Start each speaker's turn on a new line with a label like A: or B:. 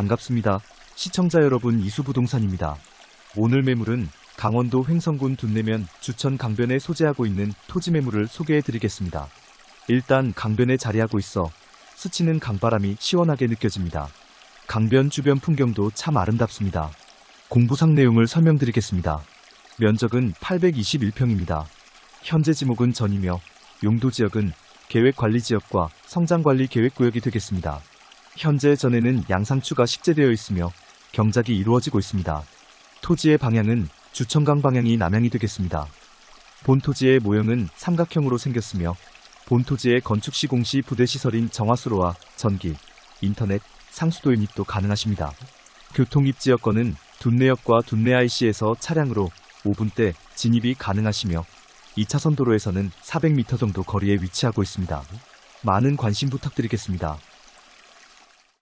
A: 반갑습니다. 시청자 여러분 이수부동산입니다. 오늘 매물은 강원도 횡성군 둔내면 주천 강변에 소재하고 있는 토지 매물을 소개해 드리겠습니다. 일단 강변에 자리하고 있어 스치는 강바람이 시원하게 느껴집니다. 강변 주변 풍경도 참 아름답습니다. 공부상 내용을 설명드리겠습니다. 면적은 821평입니다. 현재 지목은 전이며 용도 지역은 계획관리지역과 성장관리계획구역이 되겠습니다. 현재 전에는 양상추가 식재되어 있으며 경작이 이루어지고 있습니다. 토지의 방향은 주천강 방향이 남향이 되겠습니다. 본 토지의 모형은 삼각형으로 생겼으며 본 토지의 건축 시공 시 부대 시설인 정화수로와 전기, 인터넷, 상수도 인입도 가능하십니다. 교통 입지 여건은 둔내역과 둔내 IC에서 차량으로 5분대 진입이 가능하시며 2차선 도로에서는 400m 정도 거리에 위치하고 있습니다. 많은 관심 부탁드리겠습니다.